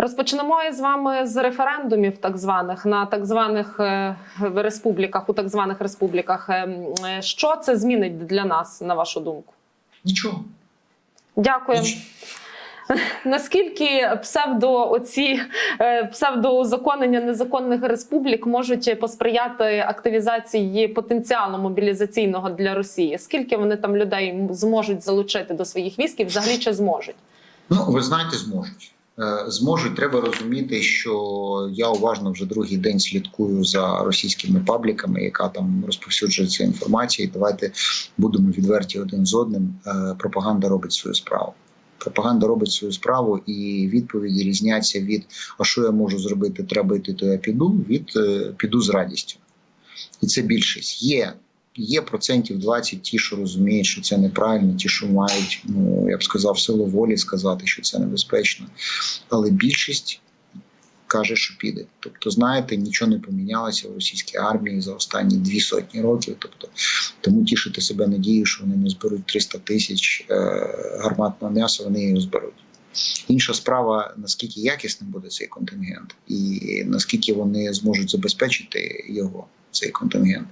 Розпочнемо із вами з референдумів, так званих на так званих е, республіках, у так званих республіках. Е, е, Що це змінить для нас, на вашу думку? Нічого. Дякую. Нічого. Наскільки псевдо оці псевдоузаконення незаконних республік можуть посприяти активізації потенціалу мобілізаційного для Росії? Скільки вони там людей зможуть залучити до своїх військ і взагалі чи зможуть? Ну, ви знаєте, зможуть. Е, Зможуть, треба розуміти, що я уважно вже другий день слідкую за російськими пабліками, яка там розповсюджується інформація. Давайте будемо відверті один з одним. Е, Пропаганда робить свою справу. Пропаганда робить свою справу, і відповіді різняться від а що я можу зробити, треба йти, то я піду. Від е, піду з радістю. І це більшість. Є Є процентів 20 ті, що розуміють, що це неправильно, ті, що мають, ну я б сказав, силу волі сказати, що це небезпечно. Але більшість каже, що піде. Тобто, знаєте, нічого не помінялося в російській армії за останні дві сотні років. Тобто, тому тішити себе надією, що вони не зберуть 300 тисяч е, гарматного м'яса, вони його зберуть. Інша справа, наскільки якісним буде цей контингент, і наскільки вони зможуть забезпечити його, цей контингент,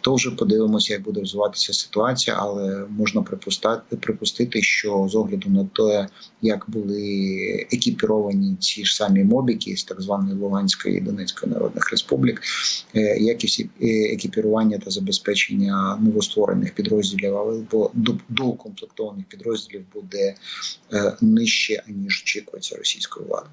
то вже подивимося, як буде розвиватися ситуація, але можна припустати, припустити, що з огляду на те, як були екіпіровані ці ж самі мобіки з так званої Луганської і Донецької народних республік, е, якість е, екіпірування та забезпечення новостворених підрозділів або до- доукомплектованих підрозділів буде е, нижче аніж очікується російською владою.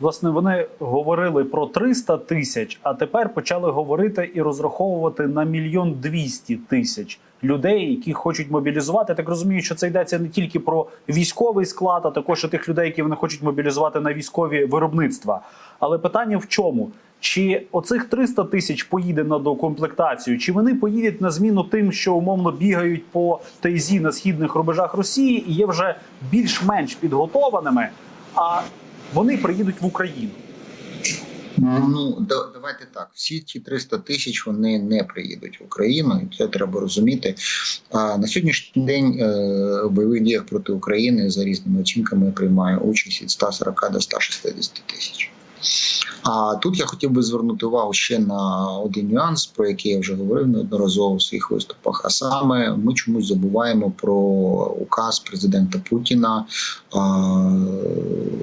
Власне, вони говорили про 300 тисяч, а тепер почали говорити і розраховувати на мільйон двісті тисяч людей, які хочуть мобілізувати. Так розумію, що це йдеться не тільки про військовий склад, а також тих людей, які вони хочуть мобілізувати на військові виробництва. Але питання в чому? Чи оцих 300 тисяч поїде на докомплектацію, чи вони поїдуть на зміну тим, що умовно бігають по тайзі на східних рубежах Росії і є вже більш-менш підготованими, а вони приїдуть в Україну? Ну да- давайте так. Всі ці 300 тисяч вони не приїдуть в Україну, і це треба розуміти. А на сьогоднішній день е, в бойових діях проти України за різними оцінками приймає участь від 140 до 160 тисяч. А тут я хотів би звернути увагу ще на один нюанс, про який я вже говорив неодноразово в своїх виступах. А саме ми чомусь забуваємо про указ президента Путіна а,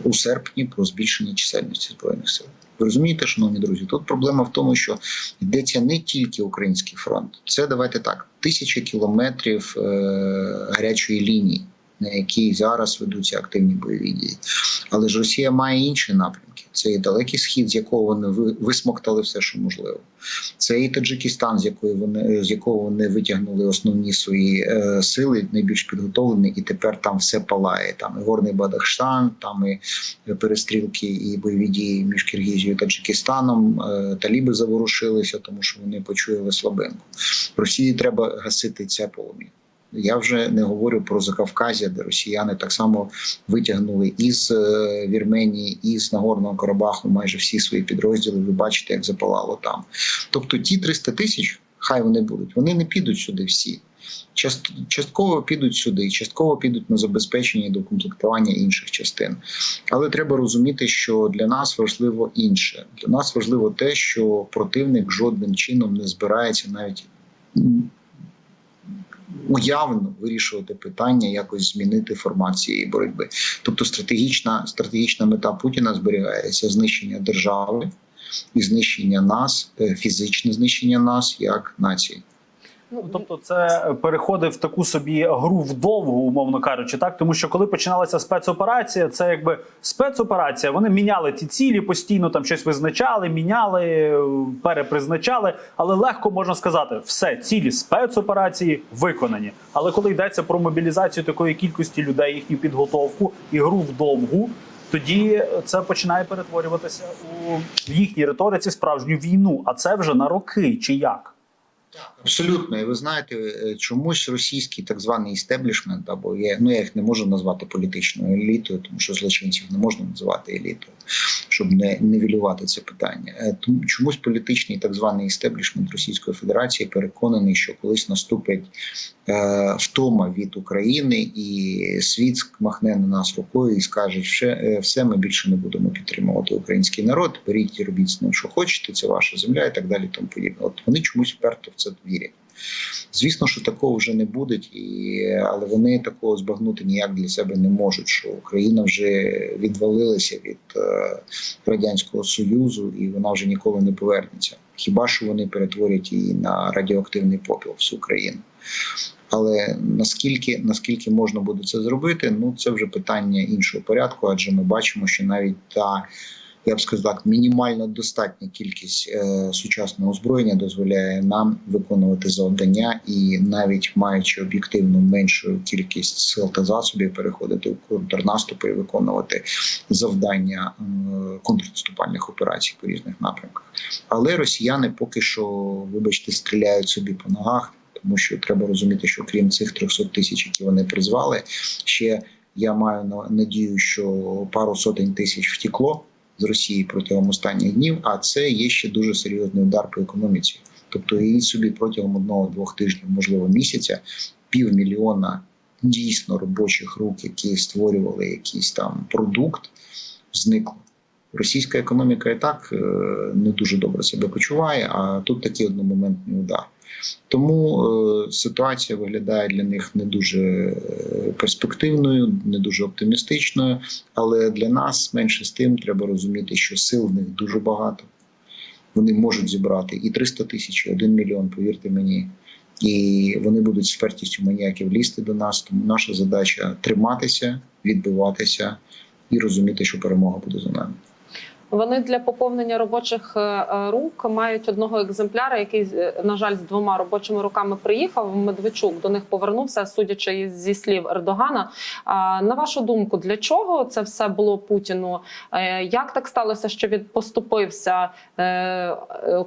у серпні про збільшення чисельності збройних сил. Ви розумієте, шановні друзі, тут проблема в тому, що йдеться не тільки український фронт, це давайте так: тисячі кілометрів е, гарячої лінії, на якій зараз ведуться активні бойові дії. Але ж Росія має інші напрямки. Це і далекий схід, з якого вони висмоктали все, що можливо. Це і Таджикистан, з якої вони з якого вони витягнули основні свої е, сили, найбільш підготовлені, і тепер там все палає. Там і горний Бадахштан, там і перестрілки і бойові дії між Киргізією і Таджикистаном. Е, Таліби заворушилися, тому що вони почуяли слабинку. Росії треба гасити це полум'я. Я вже не говорю про Закавказя, де росіяни так само витягнули із е, Вірменії, із Нагорного Карабаху майже всі свої підрозділи. Ви бачите, як запалало там. Тобто, ті 300 тисяч, хай вони будуть, вони не підуть сюди всі. Частково підуть сюди, частково підуть на забезпечення і докомплектування інших частин. Але треба розуміти, що для нас важливо інше. Для нас важливо те, що противник жодним чином не збирається навіть уявно вирішувати питання, якось змінити формат цієї боротьби. Тобто, стратегічна, стратегічна мета Путіна зберігається знищення держави і знищення нас, е, фізичне знищення нас як нації. Ну, Тобто, це переходить в таку собі гру вдовгу, умовно кажучи, так тому що коли починалася спецоперація, це якби спецоперація. Вони міняли ті цілі постійно, там щось визначали, міняли, перепризначали. Але легко можна сказати, все цілі спецоперації виконані. Але коли йдеться про мобілізацію такої кількості людей, їхню підготовку і гру вдовгу. Тоді це починає перетворюватися у в їхній риториці справжню війну, а це вже на роки чи як? Абсолютно, і ви знаєте, е, чомусь російський так званий істеблішмент, або я, ну я їх не можу назвати політичною елітою, тому що злочинців не можна називати елітою. щоб не нівелювати це питання. Е, Тому чомусь політичний так званий істеблішмент Російської Федерації переконаний, що колись наступить е, втома від України, і світ махне на нас рукою і скаже, що е, все ми більше не будемо підтримувати український народ. Беріть і робіть з ним, що хочете, це ваша земля, і так далі. Тому подібне. От вони чомусь вперто в це вірять. Звісно, що такого вже не буде, і, але вони такого збагнути ніяк для себе не можуть. Що Україна вже відвалилася від е, радянського союзу, і вона вже ніколи не повернеться. Хіба що вони перетворять її на радіоактивний попіл всю країну? Але наскільки наскільки можна буде це зробити, ну це вже питання іншого порядку, адже ми бачимо, що навіть та я б сказав так, мінімально достатня кількість е, сучасного озброєння дозволяє нам виконувати завдання, і навіть маючи об'єктивно меншу кількість сил та засобів, переходити в контрнаступи і виконувати завдання е, контрнаступальних операцій по різних напрямках. Але росіяни поки що, вибачте, стріляють собі по ногах, тому що треба розуміти, що крім цих 300 тисяч, які вони призвали, ще я маю на- надію, що пару сотень тисяч втекло з Росії протягом останніх днів. А це є ще дуже серйозний удар по економіці. Тобто, і собі протягом одного-двох тижнів, можливо, місяця, півмільйона дійсно робочих рук, які створювали якийсь там продукт, зникло. Російська економіка і так е, не дуже добре себе почуває, а тут такий одномоментний удар. Тому е, ситуація виглядає для них не дуже е, перспективною, не дуже оптимістичною. Але для нас менше з тим треба розуміти, що сил в них дуже багато. Вони можуть зібрати і 300 тисяч, і 1 мільйон, повірте мені. І вони будуть з впертістю маніяків лізти до нас. Тому наша задача триматися, відбиватися і розуміти, що перемога буде за нами. Вони для поповнення робочих е, е, рук мають одного екземпляра, який е, на жаль з двома робочими руками приїхав. Медведчук до них повернувся, судячи зі слів Ердогана. На вашу думку, для чого це все було Путіну? Як так сталося, що він поступився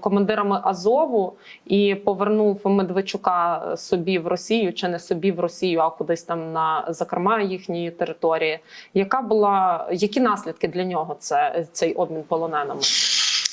командирами Азову і повернув Медведчука собі в Росію, чи не собі в Росію, а кудись там на зокрема їхньої території? Яка була які наслідки для нього це цей обмін полоненими?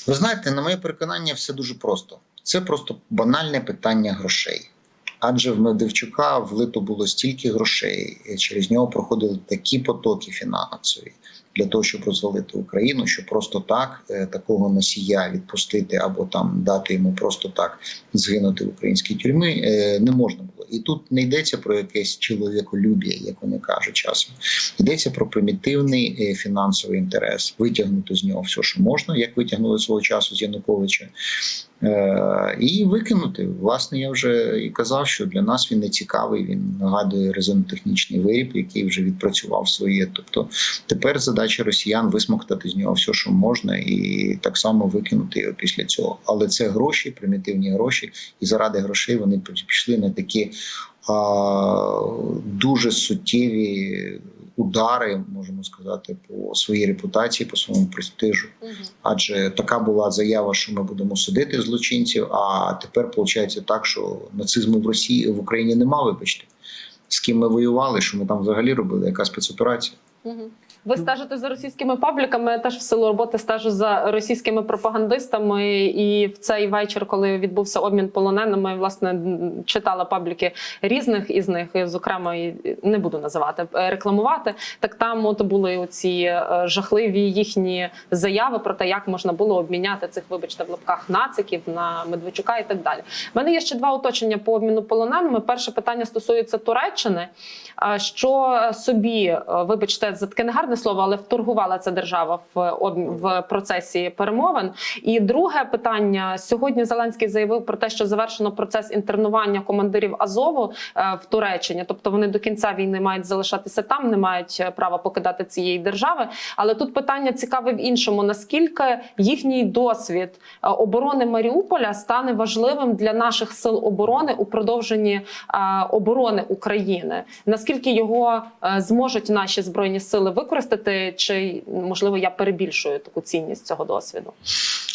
Ви знаєте, на моє переконання, все дуже просто. Це просто банальне питання грошей. Адже в Медведчука влито було стільки грошей, і через нього проходили такі потоки фінансові для того, щоб розвалити Україну, що просто так е, такого носія відпустити або там дати йому просто так згинути в українській тюрмі е, не можна було. І тут не йдеться про якесь чоловіколюб'я, як вони кажуть часом. Йдеться про примітивний е, фінансовий інтерес, витягнути з нього все, що можна, як витягнули свого часу з Януковича, і викинути. Власне, я вже і казав, що для нас він не цікавий. Він нагадує резонотехнічний виріб, який вже відпрацював своє. Тобто тепер задача росіян висмоктати з нього все, що можна, і так само викинути його після цього. Але це гроші, примітивні гроші, і заради грошей вони пішли на такі а, дуже суттєві удари, можемо сказати, по своїй репутації, по своєму престижу. Адже така була заява, що ми будемо судити злочинців. А тепер виходить так, що нацизму в Росії в Україні нема. Вибачте, з ким ми воювали, що ми там взагалі робили, яка спецоперація. Ви стежите за російськими пабліками. Я теж в силу роботи стежу за російськими пропагандистами. І в цей вечір, коли відбувся обмін полоненими, власне читала пабліки різних із них, і, зокрема, і не буду називати е, рекламувати. Так там от були оці е, жахливі їхні заяви про те, як можна було обміняти цих, вибачте, в лапках нациків на Медведчука і так далі. У мене є ще два уточнення по обміну полоненими. Перше питання стосується Туреччини. Що собі, е, вибачте, за таке негарне слово, але вторгувала ця держава в в процесі перемовин. І друге питання сьогодні Зеленський заявив про те, що завершено процес інтернування командирів Азову е, в Туреччині, тобто вони до кінця війни мають залишатися там, не мають е, права покидати цієї держави. Але тут питання цікаве в іншому: наскільки їхній досвід е, оборони Маріуполя стане важливим для наших сил оборони у продовженні оборони України? Наскільки його зможуть наші збройні сили використати, чи можливо я перебільшую таку цінність цього досвіду?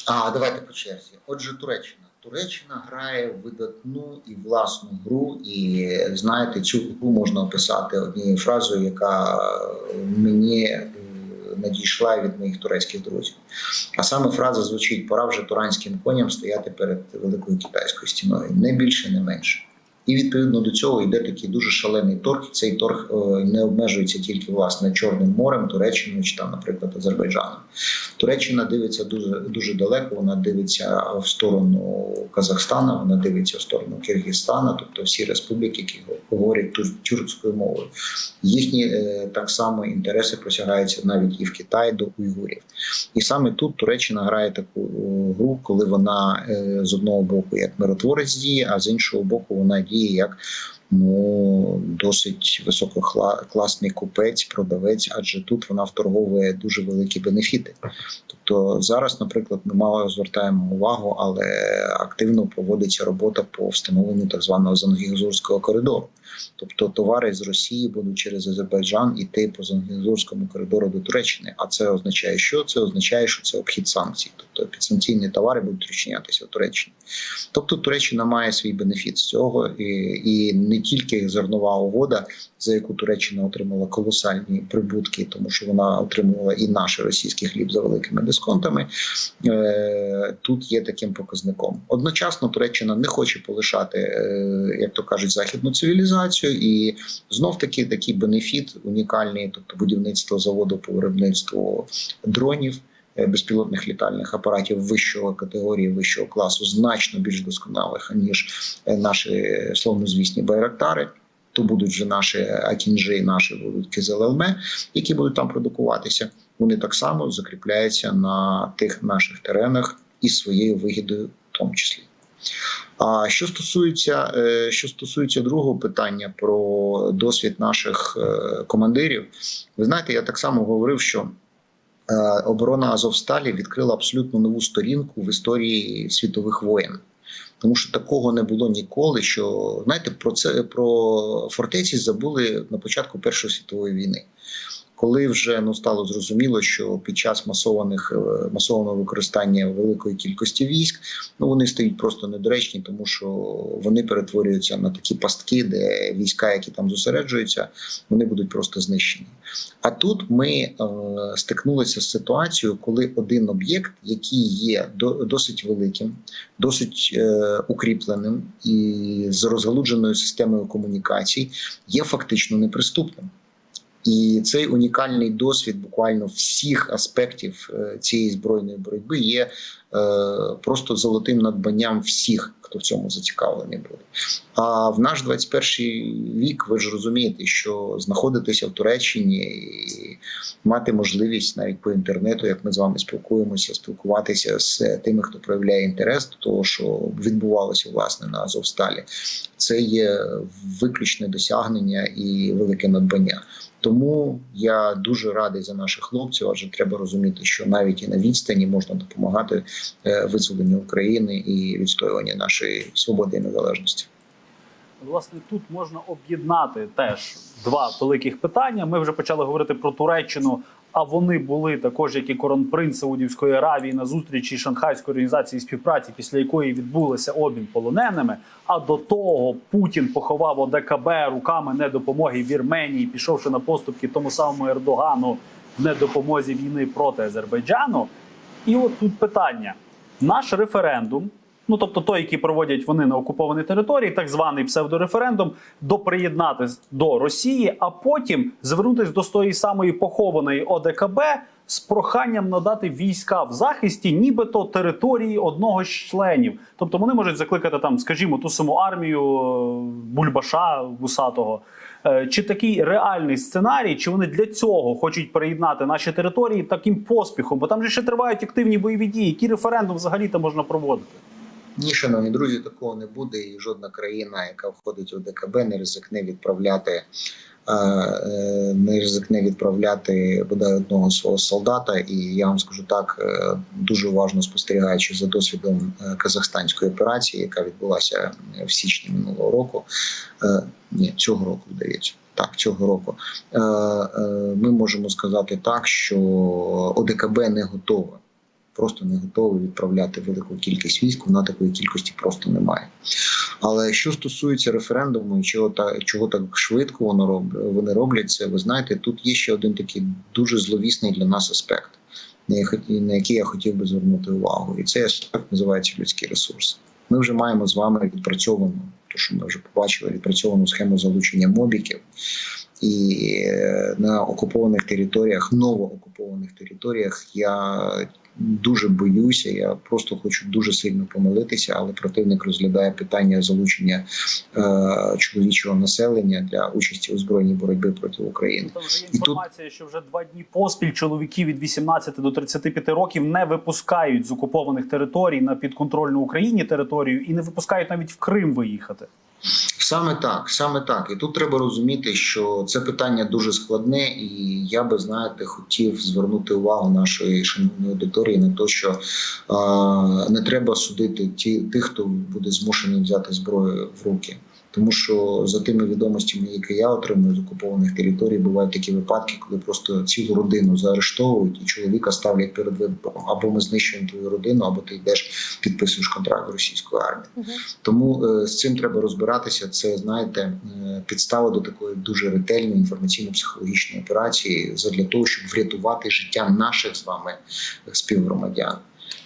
А давайте по черзі. Отже, Туреччина. Туреччина грає видатну і власну гру, і знаєте, цю гру можна описати однією фразою, яка мені е, надійшла від моїх турецьких друзів. А саме фраза звучить: пора вже туранським коням стояти перед великою китайською стіною. Не більше, не менше. І відповідно до цього йде такий дуже шалений торг. Цей торг е, не обмежується тільки власне Чорним морем, Туреччиною чи там, наприклад, Азербайджаном. Туреччина дивиться дуже дуже далеко. Вона дивиться в сторону Казахстана, вона дивиться в сторону Киргизстана, тобто всі республіки, які говорять тюркською мовою. Їхні е, так само інтереси просягаються навіть і в Китаї до уйгурів. І саме тут Туреччина грає таку е, гру, коли вона з одного боку як миротворець діє, а з іншого боку вона діє як ну досить висококласний купець, продавець, адже тут вона вторговує дуже великі бенефіти. Тобто зараз, наприклад, ми мало звертаємо увагу, але активно проводиться робота по встановленню так званого Зангізурського коридору. Тобто товари з Росії будуть через Азербайджан іти по Зангізурському коридору до Туреччини. А це означає, що це означає, що це обхід санкцій. Тобто підсанкційні товари будуть розчинятися в Туреччині. Тобто Туреччина має свій бенефіт з цього, і, і не тільки зернова угода, за яку Туреччина отримала колосальні прибутки, тому що вона отримувала і наш російський хліб за великими дисконтами. Е, тут є таким показником. Одночасно Туреччина не хоче полишати, е, як то кажуть, західну цивілізацію, і знов таки такий бенефіт унікальний, тобто будівництво заводу по виробництву дронів. Е, Безпілотних літальних апаратів вищого категорії, вищого класу, значно більш досконалих ніж е, наші словнозвісні байрактари. То будуть вже наші акінжи, наші будуть кизелелме, які будуть там продукуватися. Вони так само закріпляються на тих наших теренах і своєю вигідою, в тому числі. А що стосується, е, що стосується другого питання про досвід наших е, командирів, ви знаєте, я так само говорив, що е, оборона Азовсталі відкрила абсолютно нову сторінку в історії світових воєн. Тому що такого не було ніколи. Що знаєте, про це про фортеці забули на початку Першої світової війни. Коли вже ну стало зрозуміло, що під час масованих е, масованого використання великої кількості військ ну вони стають просто недоречні, тому що вони перетворюються на такі пастки, де війська, які там зосереджуються, вони будуть просто знищені. А тут ми е, стикнулися з ситуацією, коли один об'єкт, який є до, досить великим, досить е, укріпленим і з розгалудженою системою комунікацій, є фактично неприступним. І цей унікальний досвід буквально всіх аспектів е, цієї збройної боротьби є просто золотим надбанням всіх, хто в цьому зацікавлений буде. А в наш 21 вік ви ж розумієте, що знаходитися в Туреччині і мати можливість навіть по інтернету, як ми з вами спілкуємося, спілкуватися з тими, хто проявляє інтерес до того, що відбувалося власне на Азовсталі, це є виключне досягнення і велике надбання. Тому я дуже радий за наших хлопців, адже треба розуміти, що навіть і на відстані можна допомагати е, визволенню України і відстоюванню нашої свободи і незалежності. Власне, тут можна об'єднати теж два великих питання. Ми вже почали говорити про Туреччину. А вони були також, як і коронпринц Саудівської Аравії на зустрічі Шанхайської організації співпраці, після якої відбулося обмін полоненими. А до того Путін поховав ОДКБ руками недопомоги Вірменії, пішовши на поступки тому самому Ердогану в недопомозі війни проти Азербайджану. І от тут питання: наш референдум. Ну, тобто той, який проводять вони на окупованій території, так званий псевдореферендум, доприєднатись до Росії, а потім звернутися до тої самої похованої ОДКБ з проханням надати війська в захисті, нібито території одного з членів. Тобто вони можуть закликати там, скажімо, ту саму армію е, Бульбаша Вусатого. Е, Чи такий реальний сценарій, чи вони для цього хочуть приєднати наші території таким поспіхом? Бо там же ще тривають активні бойові дії. Який референдум взагалі там можна проводити? Ні, шановні друзі, такого не буде, і жодна країна, яка входить у ДКБ, не ризикне відправляти. Е, е, Не ризикне відправляти бодай одного свого солдата, і я вам скажу так, е, дуже уважно спостерігаючи за досвідом е, казахстанської операції, яка відбулася в січні минулого року. Ні, цього року здається. Так, цього року ми можемо сказати так, що ОДКБ не готова просто не готовий відправляти велику кількість військ. Вона такої кількості просто немає. Але що стосується референдуму, і чого та чого так швидко воно роб, вони роблять це, ви знаєте, тут є ще один такий дуже зловісний для нас аспект, на який- я хотів би звернути увагу, і цей аспект називається людський ресурс. Ми вже маємо з вами відпрацьовану, то що ми вже побачили, відпрацьовану схему залучення мобіків. І е, на окупованих територіях, новоокупованих територіях, я дуже боюся. Я просто хочу дуже сильно помилитися, але противник розглядає питання залучення е, чоловічого населення для участі у збройній боротьбі проти України. Там вже є І тут- інформація, що вже два дні поспіль чоловіків від 18 до 35 років не випускають з окупованих територій на підконтрольну Україні територію і не випускають навіть в Крим виїхати. Саме так, саме так. І тут треба розуміти, що це питання дуже складне, і я би знаєте хотів звернути увагу нашої шановної аудиторії на те, що е, не треба судити ті, тих, хто буде змушений взяти зброю в руки. Тому що за тими відомостями, які я отримую з окупованих територій, бувають такі випадки, коли просто цілу родину заарештовують і чоловіка ставлять перед вибором або ми знищуємо твою родину, або ти йдеш підписуєш контракт з російською армією. Мгм. Тому е, з цим треба розбиратися. Це знаєте е, підстава до такої дуже ретельної інформаційно-психологічної операції для того, щоб врятувати життя наших з вами співгромадян.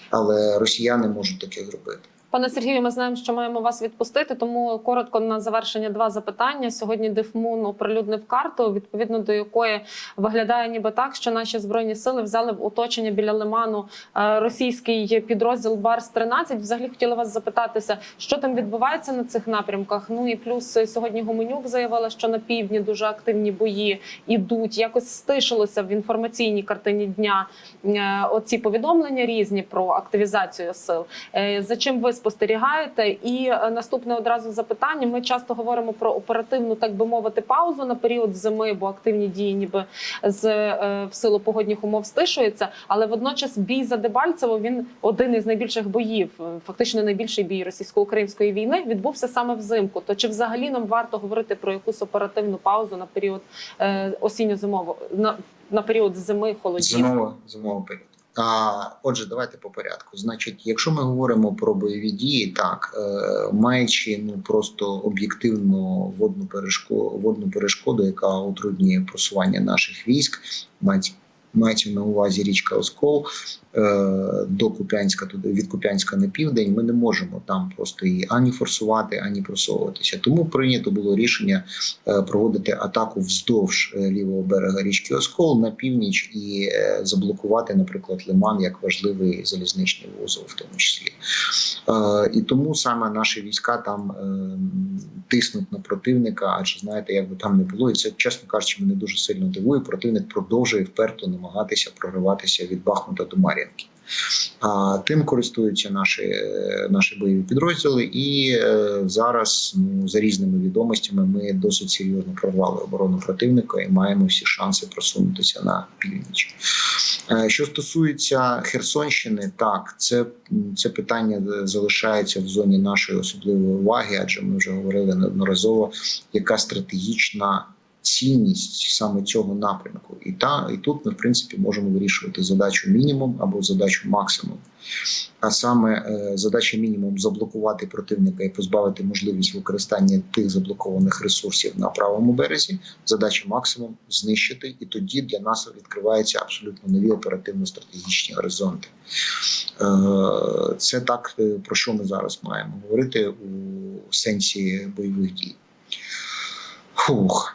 Але росіяни можуть таке зробити. Пане Сергію, ми знаємо, що маємо вас відпустити. Тому коротко на завершення два запитання. Сьогодні Дефмун оприлюднив карту, відповідно до якої виглядає ніби так, що наші збройні сили взяли в оточення біля лиману е, російський підрозділ Барс 13 Взагалі хотіла вас запитатися, що там відбувається на цих напрямках. Ну і плюс сьогодні Гуменюк заявила, що на півдні дуже активні бої ідуть. Якось стишилося в інформаційній картині дня е, оці повідомлення різні про активізацію сил. Е, За чим ви спостерігаєте? І е, наступне одразу запитання. Ми часто говоримо про оперативну, так би мовити, паузу на період зими, бо активні дії, ніби з е, в силу погодних умов стишуються. Але водночас бій за Дебальцево він один із найбільших боїв, е, фактично найбільший бій російсько-української війни відбувся саме взимку. То чи взагалі нам варто говорити про якусь оперативну паузу на період осінньо-зимового на, на період зими холодів? Зимова зимова період. А отже, давайте по порядку. Значить, якщо ми говоримо про бойові дії, так е, маючи ну просто об'єктивну водну перешкоду, водну перешкоду, яка утруднює просування наших військ, мається мається на увазі річка Оскол до Куп'янська, туди від Куп'янська на південь. Ми не можемо там просто її ані форсувати, ані просовуватися. Тому прийнято було рішення е, проводити атаку вздовж е, лівого берега річки Оскол на північ і е, заблокувати, наприклад, Лиман як важливий залізничний вузол, в тому числі. Е, І тому саме наші війська там е, тиснуть на противника, адже знаєте, як би там не було, і це чесно кажучи, мене дуже сильно дивує. Противник продовжує вперто намагатися прориватися від Бахмута до Мар'їнки. А тим користуються наші, наші бойові підрозділи, і е, зараз, ну за різними відомостями, ми досить серйозно прорвали оборону противника і маємо всі шанси просунутися на північ. Е, Що стосується Херсонщини, так це, це питання е, залишається в зоні нашої особливої уваги, адже ми вже говорили неодноразово, яка стратегічна цінність саме цього напрямку. І та і тут ми, в принципі, можемо вирішувати задачу мінімум або задачу максимум. А саме е, задача мінімум заблокувати противника і позбавити можливість використання тих заблокованих ресурсів на правому березі. Задача максимум знищити, і тоді для нас відкриваються абсолютно нові оперативно-стратегічні горизонти. Е, Це так е, про що ми зараз маємо говорити у сенсі бойових дій. Фух.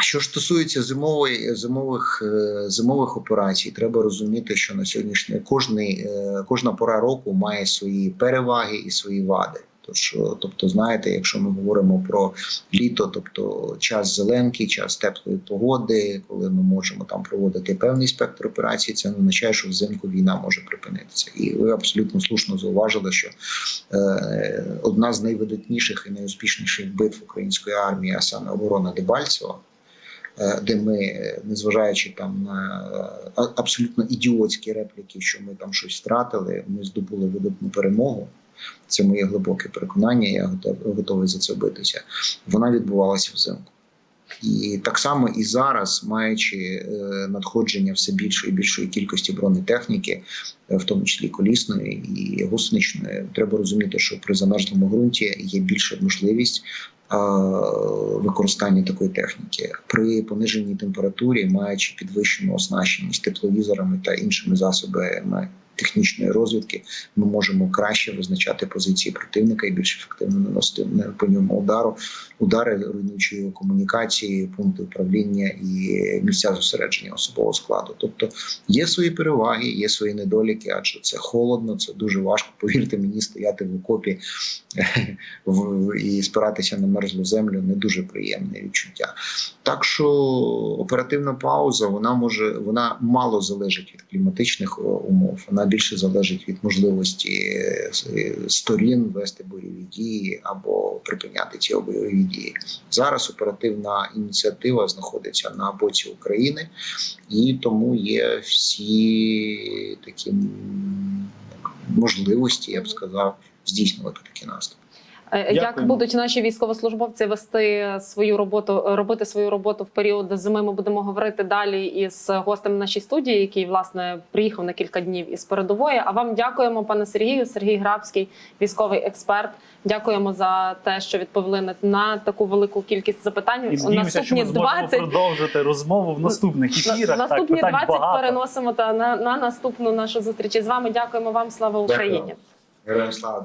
Що ж стосується зимової зимових е, зимових операцій, треба розуміти, що на сьогоднішній кожний е, кожна пора року має свої переваги і свої вади. Тож, е, тобто, знаєте, якщо ми говоримо про літо, тобто час зеленки, час теплої погоди, коли ми можемо там проводити певний спектр операцій, це не означає, що взимку війна може припинитися. І ви абсолютно слушно зауважили, що е, одна з найвидатніших і найуспішніших битв української армії, а саме оборона Дебальцева. Е, Де ми, незважаючи там на е, абсолютно ідіотські репліки, що ми там щось втратили, ми здобули видатну перемогу. Це моє глибоке переконання. Я готов, готовий за це битися. Вона відбувалася взимку. І так само і зараз, маючи е, надходження все більшої і більшої кількості бронетехніки, е, в тому числі колісної і гусеничної, треба розуміти, що при замерзлому ґрунті є більша можливість використання такої техніки. При пониженій температурі, маючи підвищену оснащеність тепловізорами та іншими засобами технічної розвідки, ми можемо краще визначати позиції противника і більш ефективно наносити по ньому удару, удари, руйнуючи комунікації, пункти управління і місця зосередження особового складу. Тобто є свої переваги, є свої недоліки, адже це холодно, це дуже важко. Повірте мені, стояти в окопі і спиратися на мерзлу землю не дуже приємне відчуття. Так що оперативна пауза вона може вона мало залежить від кліматичних е, умов. Вона більше залежить від можливості е, сторін вести бойові дії або припиняти ці бойові дії. Зараз оперативна ініціатива знаходиться на боці України, і тому є всі такі можливості, я б сказав, здійснювати такі наступи. Е, Як будуть наші військовослужбовці вести свою роботу, робити свою роботу в період зими? Ми будемо говорити далі із гостем нашій студії, який власне приїхав на кілька днів із передової. А вам дякуємо, пане Сергію. Сергій Грабський, військовий експерт. Дякуємо за те, що відповіли на, на таку велику кількість запитань. І надіємося, що ми зможемо продовжити розмову в наступних на- ефірах. наступні так, 20 багато. переносимо та на, на наступну нашу зустріч із вами. Дякуємо вам. Слава Україні. Героям слава!